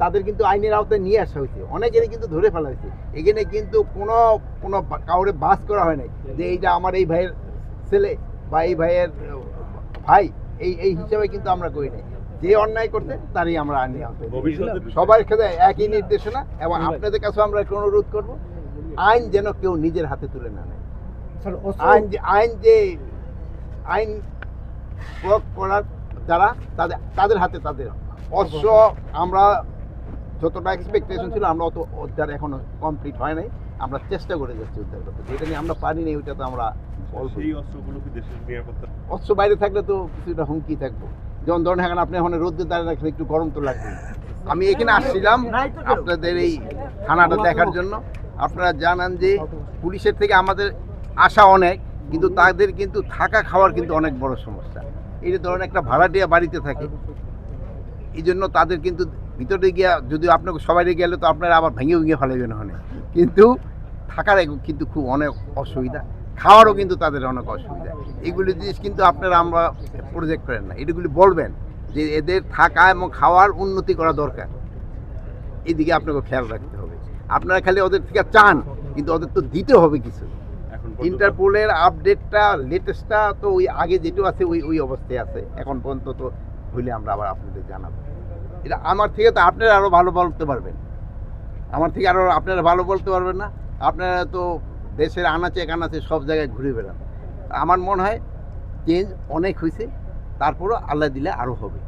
তাদের কিন্তু আইনের আওতায় নিয়ে আসা হয়েছে। অনেকেরই কিন্তু ধরে ফেলা হয়েছে। এখানে কিন্তু কোনো কোনো কাউরে বাস করা হয় নাই যে এইটা আমার এই ভাইয়ের ছেলে বা এই ভাইয়ের ভাই এই এই হিসাবে কিন্তু আমরা করি নাই। যে অন্যায় করছে তারই আমরা আইনের আওতায় নিয়ে ভবিষ্যতে সবার ক্ষেত্রে একই নির্দেশনা এবং আপনাদের কাছে আমরা একটা অনুরোধ করব আইন যেন কেউ নিজের হাতে তুলে না নেয়। আইন যে আইন যে আইন প্রয়োগ করার যারা তাদের তাদের হাতে তাদের অবশ্য আমরা যতটা এক্সপেকটেশন ছিল আমরা অত উদ্ধার এখনও কমপ্লিট হয় নাই। আমরা চেষ্টা করে যাচ্ছি উদ্ধার করতে। যেটা নিয়ে আমরা পারি নাই ওইটা তো আমরা সেই অস্ত্রগুলো কি দেশের নিরাপত্তা? অস্ত্র বাইরে থাকলে তো কিছুটা হুমকি থাকব। যেমন ধরেন এখন আপনি এখন রোদ্রে দাঁড়িয়ে রাখলে একটু গরম তো লাগবে আমি এখানে আসছিলাম আপনাদের এই থানাটা দেখার জন্য। আপনারা জানান যে পুলিশের থেকে আমাদের আশা অনেক কিন্তু তাদের কিন্তু থাকা খাওয়ার কিন্তু অনেক বড় সমস্যা। এই যে ধরেন একটা ভাড়াটিয়া বাড়িতে থাকে এই জন্য তাদের কিন্তু ভিতরে গিয়া যদি আপনাকে সবাই গেলে তো আপনারা আবার ভেঙে ভেঙে ফেলাবেন ওখানে। কিন্তু থাকার কিন্তু খুব অনেক অসুবিধা। খাওয়ারও কিন্তু তাদের অনেক অসুবিধা। এগুলি জিনিস কিন্তু আপনারা আমরা প্রজেক্ট করেন না। এগুলি বলবেন যে এদের থাকা এবং খাওয়ার উন্নতি করা দরকার। এদিকে আপনাকে খেয়াল রাখতে হবে। আপনারা খালি ওদের থেকে চান কিন্তু ওদের তো দিতে হবে কিছু। এখন ইন্টারপোলের আপডেটটা লেটেস্টটা তো ওই আগে যেটা আছে ওই ওই অবস্থায় আছে। এখন পর্যন্ত তো হইলে আমরা আবার আপনাদের জানাব। এটা আমার থেকে তো আপনারা আরও ভালো বলতে পারবেন। আমার থেকে আরও আপনারা ভালো বলতে পারবেন না। আপনারা তো দেশের আনাচে কানাচে সব জায়গায় ঘুরে বেড়ান। আমার মনে হয় চেঞ্জ অনেক হয়েছে, তারপরও আল্লাহ দিলে আরও হবে।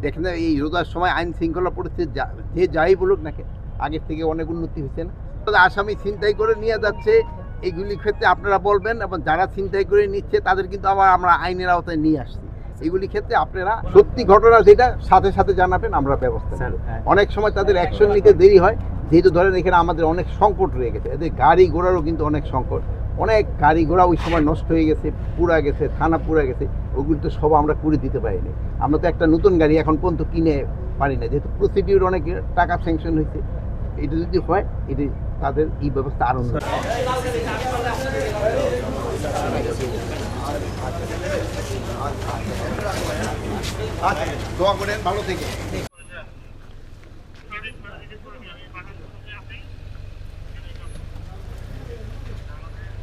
দেখেন এই রোজার সময় আইন শৃঙ্খলা পরিস্থিতি যা- যাই বলুক নাকি আগের থেকে অনেক উন্নতি হয়েছে না? আসামি ছিনতাই করে নিয়ে যাচ্ছে, এইগুলির ক্ষেত্রে আপনারা বলবেন, এবং যারা ছিনতাই করে নিচ্ছে, তাদের কিন্তু আবার আমরা আইনের আওতায় নিয়ে আসছি। এগুলি ক্ষেত্রে আপনারা সত্যি ঘটনা যেটা সাথে সাথে জানাবেন আমরা ব্যবস্থা নেব। অনেক সময় তাদের অ্যাকশন নিতে দেরি হয় যেহেতু ধরেন এখানে আমাদের অনেক সংকট রয়ে গেছে। এদের গাড়ি ঘোড়ারও কিন্তু অনেক সংকট। অনেক গাড়ি ঘোড়া ওই সময় নষ্ট হয়ে গেছে পুরা গেছে থানা পুরা গেছে ওগুলি তো সব আমরা করে দিতে পারিনি। আমরা তো একটা নতুন গাড়ি এখন পর্যন্ত কিনে পারি না যেহেতু প্রসিডিউর অনেক টাকা স্যাংশন হয়েছে। এটা যদি হয় এটি তাদের এই ব্যবস্থা আরও উন্নত হবে। আচ্ছা দোয়া করেন ভালো থেকে